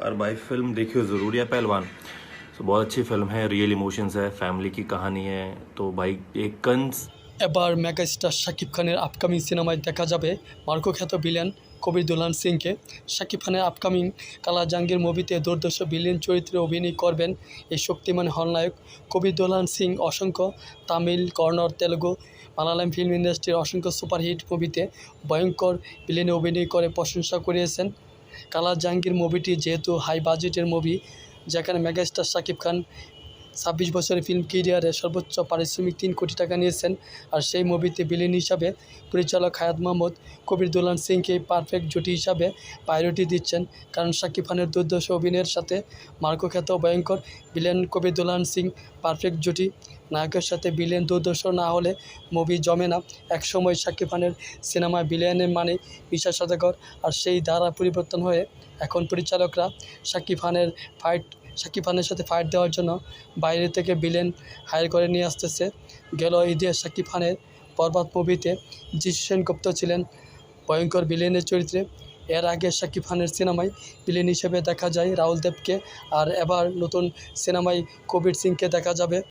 और भाई फिल्म देखियो ज़रूर है पहलवान तो बहुत अच्छी फिल्म है रियल इमोशंस है फैमिली की कहानी है तो भाई एक कंस এবার মেগাস্টার শাকিব খানের আপকামিং সিনেমায় দেখা যাবে মার্কো খ্যাত ভিলেন কবির দুলান সিংকে শাকিব খানের আপকামিং কালা জাঙ্গির মুভিতে দুর্দর্শ ভিলেন চরিত্রে অভিনয় করবেন এই শক্তিমান হলনায়ক কবির দুলান সিং অসংখ্য তামিল কর্নড় তেলুগু মালায়ালাম ফিল্ম ইন্ডাস্ট্রির অসংখ্য সুপারহিট মুভিতে ভয়ঙ্কর ভিলেনে অভিনয় করে প্রশংসা করিয়েছেন কালা জাহাঙ্গীর মুভিটি যেহেতু হাই বাজেটের মুভি যেখানে মেগাস্টার শাকিব খান ছাব্বিশ বছরের ফিল্ম কেরিয়ারে সর্বোচ্চ পারিশ্রমিক তিন কোটি টাকা নিয়েছেন। আর সেই মুভিতে বিলেন হিসাবে পরিচালক হায়াত মাহমুদ, কবির দুলান সিংকে পারফেক্ট জুটি হিসাবে প্রায়োরিটি দিচ্ছেন। কারণ শাকিব খানের দুর্দশ অভিনয়ের সাথে মার্কো খ্যাত ভয়ঙ্কর বিলেন কবির দুলান সিং পারফেক্ট জুটি। নায়কের সাথে বিলেন দুর্দশ না হলে মুভি জমে না। একসময় শাকিব খানের সিনেমায় বিলিয়নের মানে বিশ্বাস সদাগর। আর সেই ধারা পরিবর্তন হয়ে এখন পরিচালকরা শাকিব খানের ফাইট শাকিব খানের সাথে ফাইট দেওয়ার জন্য বাইরে থেকে বিলেন হায়ার করে নিয়ে আসতেছে। গেল ঈদে সাকিব খানের পর্বত মুভিতে জিসু সেনগুপ্ত ছিলেন ভয়ঙ্কর বিলেনের চরিত্রে। এর আগে শাকিব খানের সিনেমায় বিলেন হিসেবে দেখা যায় রাহুল দেবকে, আর এবার নতুন সিনেমায় কবির সিংকে দেখা যাবে।